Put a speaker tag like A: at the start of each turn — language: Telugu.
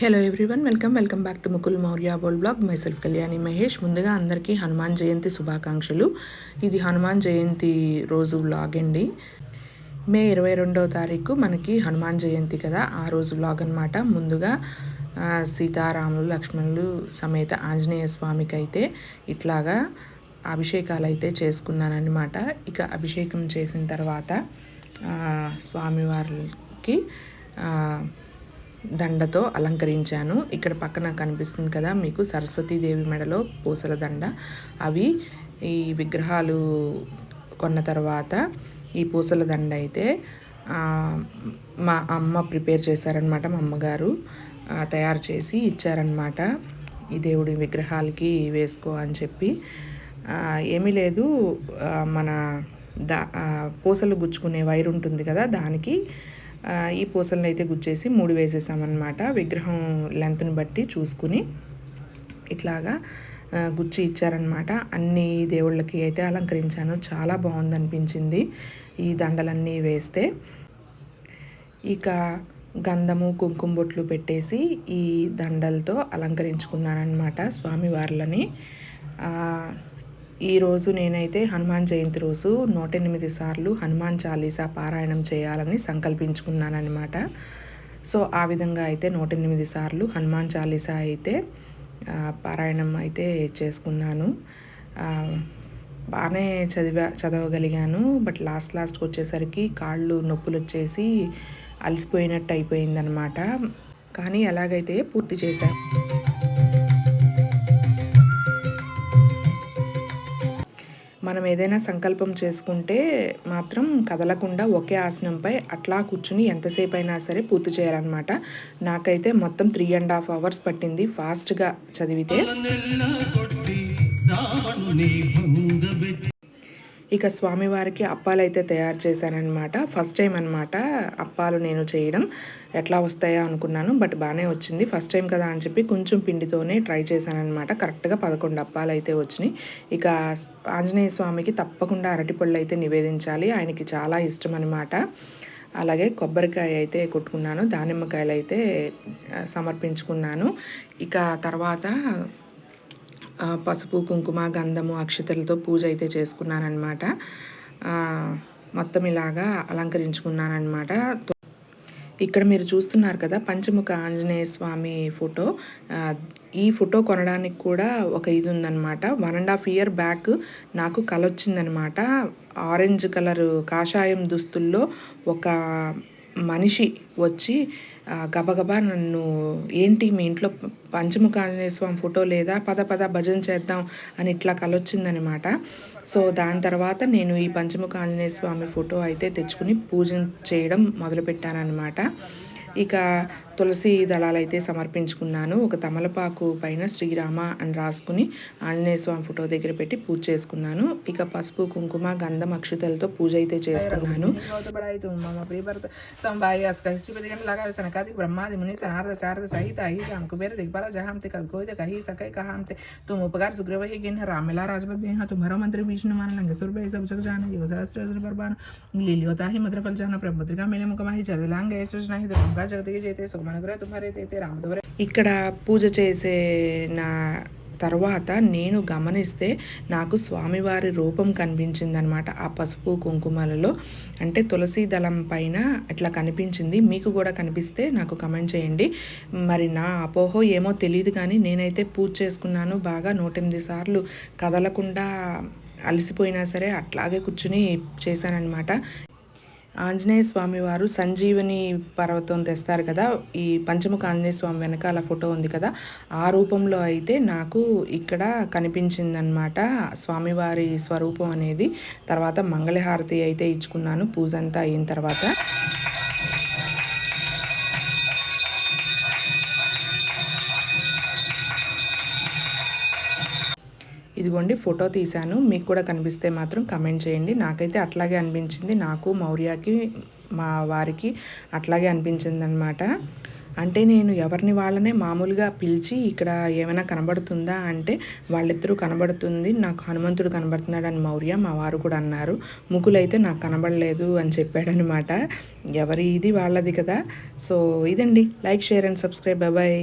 A: Hello everyone welcome welcome back to Mukul Maurya Bol blog myself Kalyani Mahesh ముందుగా అందరికీ హనుమాన్ జయంతి శుభాకాంక్షలు. ఇది హనుమాన్ జయంతి రోజు బ్లాగ్ అండి. మే ఇరవై రెండవ తారీఖు మనకి హనుమాన్ జయంతి కదా ఆ రోజు బ్లాగ్ అనమాట ముందుగా సీతారాములు లక్ష్మణులు సమేత ఆంజనేయ స్వామికి అయితే ఇట్లాగా అభిషేకాలు అయితే చేసుకున్నానమాట ఇక అభిషేకం చేసిన తర్వాత స్వామివారికి దండతో అలంకరించాను. ఇక్కడ పక్కన కనిపిస్తుంది కదా మీకు సరస్వతీదేవి మెడలో పూసల దండ. అవి ఈ విగ్రహాలు కొన్న తర్వాత ఈ పూసల దండ అయితే మా అమ్మ ప్రిపేర్ చేశారనమాట మా అమ్మగారు. తయారు చేసి ఇచ్చారనమాట ఈ దేవుడి విగ్రహాలకి వేసుకో అని చెప్పి. ఏమీ లేదు మన దా పూసలు గుచ్చుకునే వైర్ ఉంటుంది కదా దానికి ఈ పూసలను అయితే గుచ్చేసి మూడు వేసేసామన్నమాట. విగ్రహం లెంత్ని బట్టి చూసుకుని ఇట్లాగా గుచ్చి ఇచ్చారనమాట అన్ని దేవుళ్ళకి అయితే అలంకరించాను. చాలా బాగుంది అనిపించింది ఈ దండలన్నీ వేస్తే. ఇక గంధము కుంకుమ బొట్లు పెట్టేసి ఈ దండలతో అలంకరించుకున్నానమాట స్వామివార్లని. ఈరోజు నేనైతే హనుమాన్ జయంతి రోజు నూట ఎనిమిది సార్లు హనుమాన్ చాలీసా పారాయణం చేయాలని సంకల్పించుకున్నానమాట సో ఆ విధంగా అయితే నూట ఎనిమిది సార్లు హనుమాన్ చాలీసా అయితే పారాయణం అయితే చేసుకున్నాను. బాగానే చదివా చదవగలిగాను. బట్ లాస్ట్ లాస్ట్కి వచ్చేసరికి కాళ్ళు నొప్పులు వచ్చేసి అలసిపోయినట్టు అయిపోయిందనమాట కానీ ఎలాగైతే పూర్తి చేశాను మనం ఏదైనా సంకల్పం చేసుకుంటే మాత్రం కదలకుండా ఒకే ఆసనంపై అట్లా కూర్చుని ఎంతసేపు అయినా సరే పూర్తి చేయాలన్నమాట. నాకైతే మొత్తం త్రీ అండ్ హాఫ్ అవర్స్ పట్టింది. ఫాస్ట్గా చదివితే ఇక స్వామివారికి అప్పాలు అయితే తయారు చేశానన్నమాట. ఫస్ట్ టైం అనమాట అప్పాలు నేను చేయడం. ఎట్లా వస్తాయా అనుకున్నాను బట్ బాగానే వచ్చింది. ఫస్ట్ టైం కదా అని చెప్పి కొంచెం పిండితోనే ట్రై చేశానన్నమాట. కరెక్ట్గా పదకొండు అప్పాలు అయితే వచ్చినాయి. ఇక ఆంజనేయ స్వామికి తప్పకుండా అరటిపళ్ళు అయితే నివేదించాలి. ఆయనకి చాలా ఇష్టం అనమాట అలాగే కొబ్బరికాయ అయితే కొట్టుకున్నాను. దానిమ్మకాయలు అయితే సమర్పించుకున్నాను. ఇక తర్వాత పసుపు కుంకుమ గంధము అక్షతలతో పూజ అయితే చేసుకున్నానమాట మొత్తం ఇలాగా అలంకరించుకున్నానమాట ఇక్కడ మీరు చూస్తున్నారు కదా పంచముఖ ఆంజనేయ స్వామి ఫోటో. ఈ ఫోటో కొనడానికి కూడా ఒక ఇది ఉందన్నమాట. One and half year back నాకు కల వచ్చిందనమాట ఆరెంజ్ కలర్ కాషాయం దుస్తుల్లో ఒక మనిషి వచ్చి గబగబా నన్ను ఏంటి మీ ఇంట్లో పంచముఖ ఆంజనేయ స్వామి ఫోటో లేదా? పద పద భజన చేద్దాం అని ఇట్లా కలొచ్చిందనమాట సో దాని తర్వాత నేను ఈ పంచముఖ ఆంజనేయ స్వామి ఫోటో అయితే తెచ్చుకుని పూజ చేయడం మొదలుపెట్టానమాట ఇక తులసి దళాలైతే సమర్పించుకున్నాను. ఒక తమలపాకు పైన శ్రీరామ అని రాసుకుని ఆంజనేయ స్వామి ఫోటో దగ్గర పెట్టి పూజ చేసుకున్నాను. ఇక పసుపు కుంకుమ గంధం అక్షతలతో పూజ అయితే చేసుకున్నాను.
B: బ్రహ్మాది ముని సనార్ద శారద సహిత అహిత కుబేర దిగ్బర జహాంతి కవి కోయిత కహి సకై కహాంతి తుమ్ ఉపకార సుగ్రవ హి రామిలా రాజపతి దేహ మంత్రి భీష్ణ మన लंगे सुर भय सब जग जान योग सहस्र असर पर बान लीलियोता ही मद्र फल అనుగ్రహ తుమారైతే రామదవరే
A: ఇక్కడ పూజ చేసే నా తర్వాత నేను గమనిస్తే నాకు స్వామివారి రూపం కనిపించిందనమాట ఆ పసుపు కుంకుమలలో అంటే తులసి దళం పైన అట్లా కనిపించింది. మీకు కూడా కనిపిస్తే నాకు కమెంట్ చేయండి. మరి నా అపోహో ఏమో తెలియదు కానీ నేనైతే పూజ చేసుకున్నాను. బాగా నూటెనిమిది సార్లు కదలకుండా అలసిపోయినా సరే అట్లాగే కూర్చుని చేశానన్నమాట. ఆంజనేయ స్వామి వారు సంజీవని పర్వతం తెస్తారు కదా. ఈ పంచముఖ ఆంజనేయ స్వామి వెనకాల ఫోటో ఉంది కదా. ఆ రూపంలో అయితే నాకు ఇక్కడ కనిపించిందనమాట స్వామివారి స్వరూపం అనేది. తర్వాత మంగళహారతి అయితే ఇచ్చుకున్నాను. పూజ అంతా అయిన తర్వాత ఇదిగోండి ఫోటో తీశాను. మీకు కూడా కనిపిస్తే మాత్రం కమెంట్ చేయండి. నాకైతే అట్లాగే అనిపించింది. నాకు మౌర్యకి మా వారికి అట్లాగే అనిపించింది అనమాట అంటే నేను ఎవరిని వాళ్ళనే మామూలుగా పిలిచి ఇక్కడ ఏమైనా కనబడుతుందా అంటే వాళ్ళిద్దరూ కనబడుతుంది. నాకు హనుమంతుడు కనబడుతున్నాడు అని మౌర్య మా వారు కూడా అన్నారు. ముగ్గులైతే నాకు కనబడలేదు అని చెప్పాడనమాట ఎవరి ఇది వాళ్ళది కదా. సో ఇదండి. Like share and subscribe. Bye.